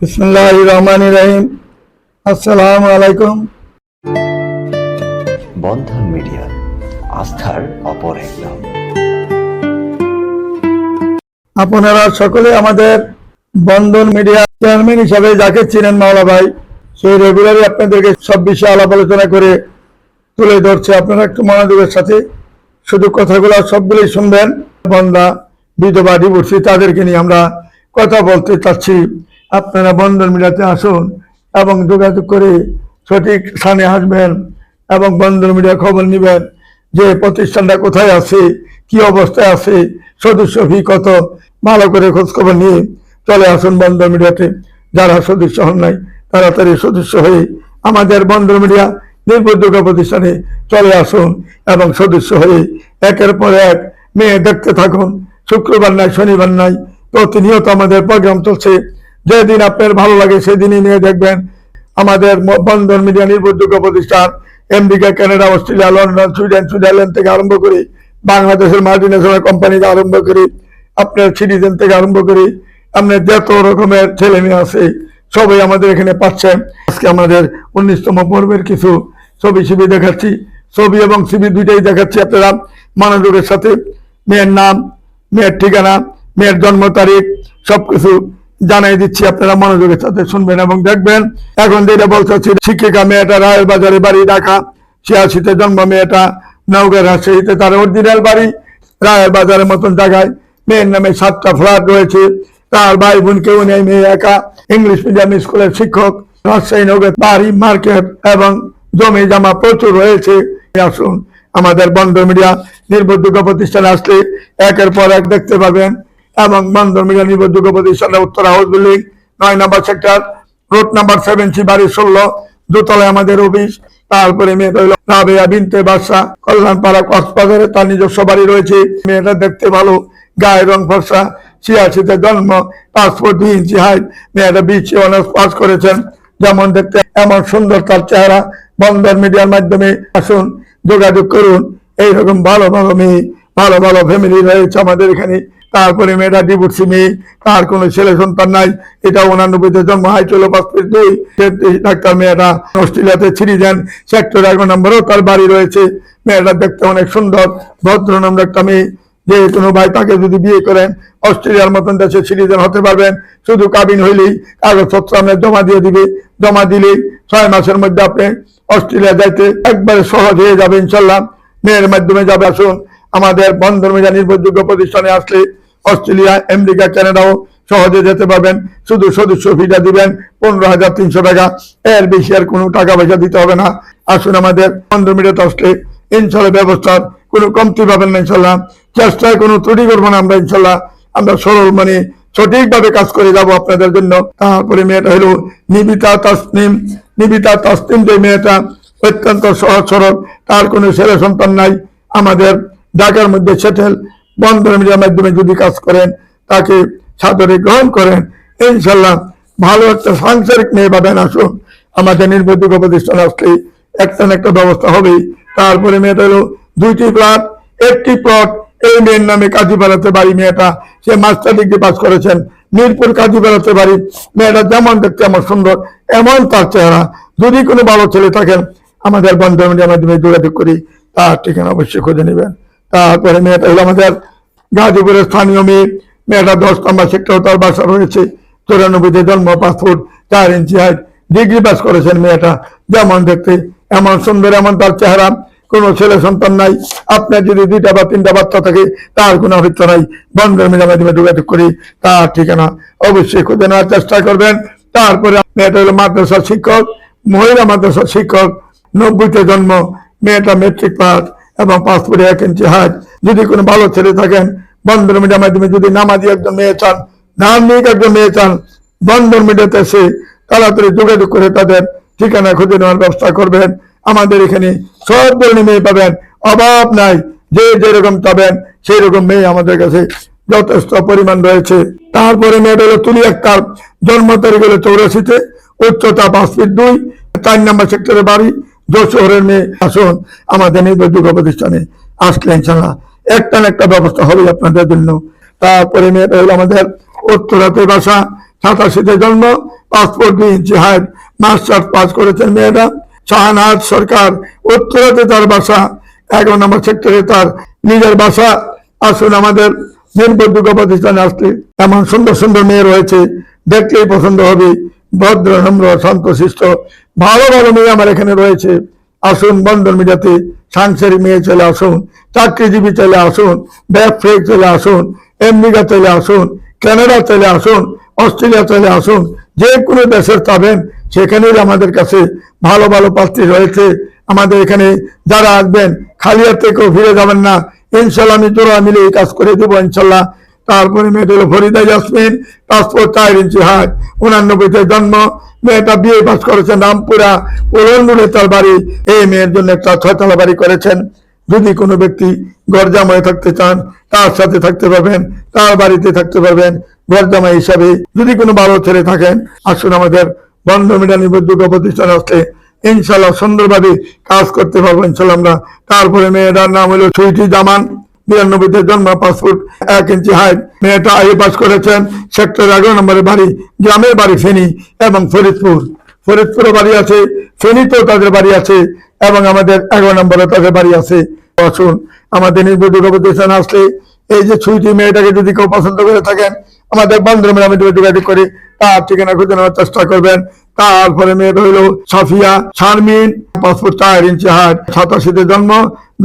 বিসমুল্লাহ রহমান রহিম। আসসালামু আলাইকুম। বন্ধন মিডিয়া আস্থার অপর এক নাম। আপনারা সকলে আমাদের বন্ধন মিডিয়া চেয়ারম্যান হিসাবে যাকে চিনেন মাওলা ভাই সেই রেগুলারই আপনাদেরকে সব বিষয়ে আলাপ আলোচনা করে তুলে ধরছে। আপনারা একটু মনোযোগের সাথে শুধু কথাগুলো সবগুলোই শুনবেন। বন্ধা বিধবা ডিভোর্সি তাদেরকে নিয়ে আমরা কথা বলতে চাচ্ছি। আপনারা বন্ধন মিডিয়াতে আসুন এবং যোগাযোগ করে সঠিক স্থানে আসবেন এবং বন্ধন মিডিয়া খবর নেবেন যে প্রতিষ্ঠানটা কোথায় আছে, কি অবস্থায় আছে, সদস্য ফি কত, ভালো করে খোঁজখবর নিয়ে চলে আসুন বন্ধন মিডিয়াতে। যারা সদস্য হন নাই, তাড়াতাড়ি সদস্য হয়ে আমাদের বন্ধন মিডিয়া নির্ভরযোগ্য প্রতিষ্ঠানে চলে আসুন এবং সদস্য হয়ে একের পর এক মেয়ে দেখতে থাকুন। শুক্রবার নাই, শনিবার নাই, প্রতিনিয়ত আমাদের প্রোগ্রাম চলছে। যেদিন আপনার ভালো লাগে, সেদিনই নিয়ে দেখবেন আমাদের বন্ধন মিডিয়া নির্ভরযোগ্য প্রতিষ্ঠান America Canada Australia London Sweden Switzerland থেকে আরম্ভ করি, বাংলাদেশের মাল্টিনেশনাল কোম্পানি থেকে আরম্ভ করি, আপনার সিটিজেন থেকে আরম্ভ করি, আপনার যত রকমের ছেলে মেয়ে আছে, সবাই আমাদের এখানে পাচ্ছেন আজকে আমাদের উনিশতম পর্বের কিছু ছবি ছবি দেখাচ্ছি। ছবি এবং ছবি দুইটাই দেখাচ্ছি আপনারা। মনোযোগের সাথে, মেয়ের নাম, মেয়ের ঠিকানা, মেয়ের জন্ম তারিখ, সবকিছু জানাই দিচ্ছি, আপনারা মনোযোগের সাথে শুনবেন এবং দেখবেন। এখন যেটা বলতে হচ্ছে শিক্ষিকা মেয়েটা রায়ের বাজারে বাড়ি, ঢাকা। ছিয়াশিতে জন্ম মেয়েটা নওগাঁ রাজশাহীতে, তার অরিজিনাল বাড়ি রায়ের বাজারের মতন জায়গায়। মেয়ের নামে সাতটা ফ্ল্যাট রয়েছে। তার ভাই বোন কেউ নেই, মেয়ে একা। ইংলিশ মিডিয়াম স্কুলের শিক্ষক। রাজশাহী নগর বাড়ি মার্কেট এবং জমি জামা প্রচুর রয়েছে। আসুন, আমাদের বন্ধ মিডিয়া নির্ভরযোগ্য প্রতিষ্ঠানে আসলে একের পর এক দেখতে পাবেন। এবং মিডিয়া নির্ভরযোগ্য প্রতিষ্ঠানের উত্তর হাউস বিল্ডিং, নয় নম্বর sector, road number seven C বাড়ি ষোলো, দোতলায় আমাদের অফিস। তারপরে মেয়ে রইল রাবেয়া বিনতে বাদশা কল্যাণপাড়া কক্সবাজারে তার নিজস্ব বাড়ি রয়েছে। মেয়েটা দেখতে ভালো, গায়ে রং ফর্সা, ছিয়াশিতে জন্ম পাসপোর্ট দুই ইঞ্চি হাইট মেয়েটা বিচি অনার্স পাস করেছেন। যেমন দেখতে এমন সুন্দর তার চেহারা। বন্ধন মিডিয়ার মাধ্যমে আসুন, যোগাযোগ করুন। এইরকম ভালো ভালো মেয়ে, ভালো ভালো ফ্যামিলি রয়েছে আমাদের এখানে। তারপরে মেয়েটা ডিভোর্সি মেয়ে, তার কোনো ছেলে সন্তান নাই, এটা উনানব্বইতে জন্ম হয়, চলো পাঁচ দুই ডাক্তার মেয়েটা অস্ট্রেলিয়াতে ছিড়ি দেন সেক্টর এক নম্বরেও তার বাড়ি রয়েছে। মেয়েটা দেখতে অনেক সুন্দর, ভদ্র নম্বর একটা মেয়ে। যে কোনো ভাই তাকে যদি বিয়ে করেন, অস্ট্রেলিয়ার মতন দেশে সিটিজেন হতে পারবেন। শুধু কাবিন হইলেই কাগজপত্র আপনার জমা দিয়ে দিবে, জমা দিলেই ছয় মাসের মধ্যে আপনি অস্ট্রেলিয়া যাইতে একবারে সহজ হয়ে যাবে, ইনশাল্লাহ। মেয়ের মাধ্যমে যাবে, আসুন। আমাদের বন্ধন মেজা নির্ভরযোগ্য প্রতিষ্ঠানে আসলে অস্ট্রেলিয়া, আমেরিকা, কানাডাও সহজে যেতে পারবেন। শুধু সদস্য ফিটা দিবেন, পনেরো হাজার তিনশো টাকা। এর বেশি আর কোনো টাকা পয়সা দিতে হবে না। আসুন আমাদের পনেরো মিডিয়াতে আসলে ইনশাল্লাহ ব্যবস্থার কোনো কমতি পাবেন না, ইনশাল্লাহ। চেষ্টায় কোনো ত্রুটি করব না আমরা, ইনশাল্লাহ। আমরা সরল মানে সঠিকভাবে কাজ করে যাব আপনাদের জন্য। তারপরে মেয়েটা হলো নিবিতা তাসনিম। নিবিতা তাসনিম যে মেয়েটা অত্যন্ত সহজ সরল, তার কোনো ছেলে সন্তান নাই। আমাদের ঢাকার মধ্যে সেটেল। বন্ধন মিডিয়ার মাধ্যমে যদি কাজ করেন, তাকে সাদরে গ্রহণ করেন ইনশাল্লাহ ভালো একটা সাংসারিক মেয়ে পাবেন। আসুন, আমাদের নির্ভরযোগ্য প্রতিষ্ঠান আসলে একটা না একটা ব্যবস্থা হবেই। তারপরে মেয়েটা হলো দুইটি প্লট একটি প্লট এই মেয়ের নামে কাজীপাড়াতে বাড়ি মেয়েটা। সে মাস্টার ডিগ্রি পাস করেছেন, মিরপুর কাজীপাড়াতে বাড়ি। মেয়েটা যেমন দেখতে আমার সুন্দর, এমন তার চেহারা। যদি কোনো ভালো ছেলে থাকেন, আমাদের বন্ধ মিডিয়ার মাধ্যমে যোগাযোগ করি, তার ঠিকানা অবশ্যই খুঁজে নেবেন। তারপরে মেয়েটা হলো আমাদের গাজীপুরের স্থানীয় মেয়ে। মেয়েটা দশ নম্বর সেক্টর তার বাসা রয়েছে। চৌরানব্বইতে জন্ম পাসপোর্ট চার ইঞ্চি হাইট ডিগ্রি পাস করেছেন মেয়েটা। যেমন দেখতে, এমন সুন্দর, এমন তার চেহারা। কোনো ছেলে সন্তান নাই। আপনার যদি দুইটা বা তিনটা বাচ্চা থাকে, তার কোনো অভিজ্ঞতা নাই। বন্ধের মাধ্যমে যোগাযোগ করি, তার ঠিকানা অবশ্যই খুঁজে নেওয়ার চেষ্টা করবেন। তারপরে মেয়েটা হলো মাদ্রাসার শিক্ষক, মহিলা মাদ্রাসার শিক্ষক। নব্বইতে জন্ম, মেয়েটা মেট্রিক পাস এবং পাসপোর্টে এক ইঞ্চি হাইট যদি কোনো ভালো ছেলে থাকেন, বন্ধন মিডিয়ার মাধ্যমে যদি নামাজি একজন মেয়ে চান ধার্মিক একজন মেয়ে চান, বন্ধন মিডিয়াতে সে তাড়াতাড়ি যোগাযোগ করে তাদের ঠিকানা খুঁজে নেওয়ার ব্যবস্থা করবেন। আমাদের এখানে সব ধরনের মেয়ে পাবেন, অভাব নাই, যে যেরকম পাবেন সেই রকম মেয়ে আমাদের কাছে যথেষ্ট পরিমাণ রয়েছে। তারপরে মেয়েটা হলো তুলি আক্তার, জন্ম তারিখ হলো চৌরাশিতে, উচ্চতা পাঁচ ফিট দুই, চার নম্বর সেক্টরে বাড়ি যশোরের মেয়ে, আসুন, আমাদের নির্ভরযোগ্য প্রতিষ্ঠানে আসলে ইনশাল্লাহ একটা না একটা ব্যবস্থা হবে আপনাদের জন্য। তারপরে মেয়েটা হলো আমাদের উত্তরাতে বাসা, সাতাশিতে জন্ম, পাসপোর্ট দুই ইঞ্চি মাস্টার পাস করেছেন মেয়েটা শাহনাজ সরকার, উত্তরাতে তার বাসা, এগারো নম্বর সেক্টরে তার নিজের বাসা। আসুন আমাদের নির্ভরযোগ্য প্রতিষ্ঠানে আসলে এমন সুন্দর সুন্দর মেয়ে রয়েছে, দেখলেই পছন্দ হবে। ভদ্র, নম্র, শান্তশিষ্ট, ভালো ভালো মেয়ে আমার এখানে রয়েছে। আসুন, বন্ধন মিডিয়াতে সাংসারিক মেয়ে চলে আসুন, চাকরিজীবী চলে আসুন ব্যবসায়িক চলে আসুন, আমেরিকা চলে আসুন, কানাডা চলে আসুন, অস্ট্রেলিয়া চলে আসুন, যে কোনো দেশের পাবেন সেখানেই আমাদের কাছে ভালো ভালো পাত্রী রয়েছে। আমাদের এখানে যারা আসবেন, খালি হাতে কেউ ফিরে যাবেন না। ইনশাল্লাহ আমি জোড়া মিলে এই কাজ করে দেবো, ইনশাল্লাহ। তারপরে মেয়েটা হলো ফরিদা ইয়াসমিন পাসপোর্ট চার ইঞ্চি হাট উনানব্বইতে জন্ম। মেয়েটা বিয়ে পাস করেছেন রামপুরা পোলন্ডুরে তার বাড়ি। এই মেয়ের জন্য একটা ছয়তলা বাড়ি করেছেন। যদি কোনো ব্যক্তি গরজামায় থাকতে চান, তার সাথে থাকতে পারবেন, তার বাড়িতে থাকতে পারবেন গরজামাই হিসাবে। যদি কোনো ভালো ছেলে থাকেন, আসুন আমাদের বন্ধ মিডিয়া নিবদ্ধ প্রতিষ্ঠান আসলে ইনশাল্লাহ সুন্দরভাবে কাজ করতে পারব ইনশাল্লাহ আমরা। তারপরে মেয়েটার নাম হলো সুইটি জামান। বিরানব্বইতে জন্ম পাসপোর্ট এক ইঞ্চি হাইট মেয়েটা আই পাস করেছেন সেক্টর এগারো নম্বরের বাড়ি, গ্রামের বাড়ি ফেনী এবং ফরিদপুর। ফরিদপুরে বাড়ি আছে, ফেনীতেও তাদের বাড়ি আছে এবং আমাদের এগারো নম্বরে তাদের বাড়ি আছে। আসুন, আমাদের নির্বাচিত প্রতিষ্ঠান আসলে এই যে ছুটি মেয়েটাকে যদি কেউ পছন্দ করে থাকেন, আমাদের বন্ধুরা আমি যোগাযোগ করে, তার ঠিকানা খুঁজে নেওয়ার চেষ্টা করবেন। তারপরে মেয়েটা হইল সাফিয়া শারমিন পাসপোর্ট চার ইঞ্চি হাট সাতাশিতে জন্ম,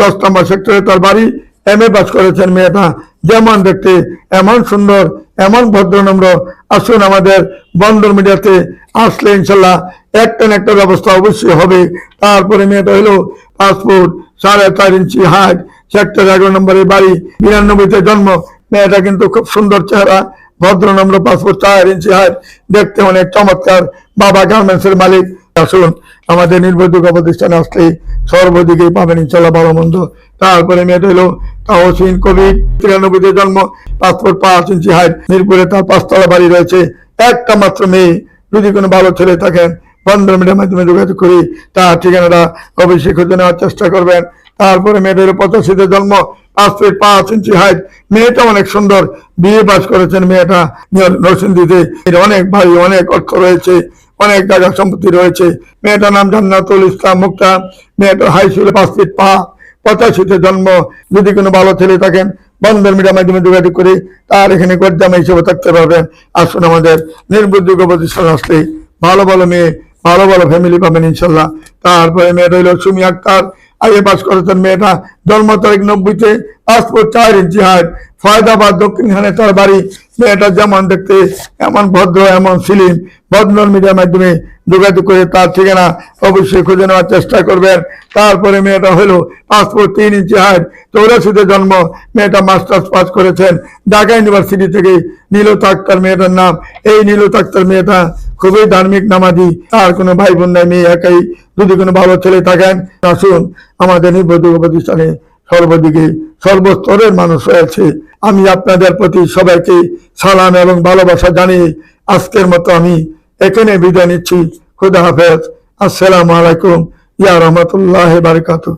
দশ নম্বর সেক্টরে তার বাড়ি এম এ পাস করেছেন মেয়েটা যেমন দেখতে, এমন সুন্দর, এমন ভদ্রনম্র আসুন আমাদের বন্দর মিডিয়াতে আসলে ইনশাল্লাহ একটা না একটা ব্যবস্থা অবশ্যই হবে। তারপরে মেয়েটা হলো পাসপোর্ট, সাড়ে চার ইঞ্চি হাইট সেক্টর এগারো নম্বরের বাড়ি, বিরানব্বইতে জন্ম। মেয়েটা কিন্তু খুব সুন্দর চেহারা ভদ্রনম্র পাসপোর্ট চার ইঞ্চি হাইট দেখতে অনেক চমৎকার। বাবা গার্মেন্টস এর মালিক। আসুন আমাদের নির্ভরযোগ্য প্রতিষ্ঠানে আসলে সর্বদিকেই পাবেন ইনশাল্লাহ ভালো মন্দ। তারপরে মেয়েটা হলো তাহসিন কবির, তিরানব্বইতে জন্ম পাসপোর্ট পাঁচ ইঞ্চি হাইট মিরপুরে তার পাঁচতলা বাড়ি রয়েছে। একটা মাত্র মেয়ে, যদি কোনো ভালো ছেলে থাকেন, বন্ধন মিডিয়ার মাধ্যমে যোগাযোগ করি, তার ঠিকানাটা অবশ্যই খুঁজে নেওয়ার চেষ্টা করবেন। তারপরে মেয়েদের পঁচাশিতে জন্ম ফিট পাঁচ ইঞ্চি হাইট মেয়েটা অনেক সুন্দর। বিয়ে পাস করেছেন মেয়েটা, নরসিংদীতে। অনেক ভাই, অনেক অর্থ রয়েছে। অনেক জায়গা সম্পত্তি রয়েছে। মেয়েটার নাম জান্নাতুল ইসলাম মুক্তা। মেয়েটার হাই স্কুলে পাঁচ ফিট পা পঁচাশিতে জন্ম। যদি কোনো ভালো ছেলে থাকেন বন্ধন মিডিয়ার মাধ্যমে যোগাযোগ করে তার এখানে গরজামা হিসেবে থাকতে পারবেন। আসুন আমাদের নির্ভরযোগ্য প্রতিষ্ঠান আসলে ভালো ভালো মেয়ে, ভালো ভালো ফ্যামিলি পাবেন ইনশাল্লাহ। তারপরে মেয়েটা হইল সুমি আক্তার। আগে পাস করেছেন মেয়েটা জন্ম তারিখ নব্বইতে, পাসপোর্ট চার ইঞ্চি হাইট ফয়দাবাদ দক্ষিণখানে তার বাড়ি। মেয়েটা যেমন দেখতে, এমন ভদ্র, এমন সিলিম ভদ্র মিডিয়ার মাধ্যমে যোগাযোগ করে তার ঠিকানা অবশ্যই খুঁজে নেওয়ার চেষ্টা করবেন। তারপরে মেয়েটা হলো পাসপোর্ট তিন ইঞ্চি হাইট চৌরাশিতে জন্ম, মেয়েটা মাস্টার্স পাস করেছেন। ঢাকা ইউনিভার্সিটি থেকে নীলত আক্তার মেয়েটার নাম। এই নীলত আক্তার মেয়েটা খুবই ধার্মিক নামাজি, তার কোনো ভাই বোন নাই, মেয়ে একাই। যদি কোনো ভালো ছেলে থাকেন, আসুন আমাদের নির্ভরযোগ্য প্রতিষ্ঠানে সর্বদিকে সর্বস্তরের মানুষ রয়েছে। আমি আপনাদের প্রতি সবাইকে সালাম এবং ভালোবাসা জানিয়ে আজকের মতো আমি এখানে বিদায় নিচ্ছি। খুদা হাফেজ। আসসালামু আলাইকুম। ইয়া রহমতুল্লাহ বারকাতুহ।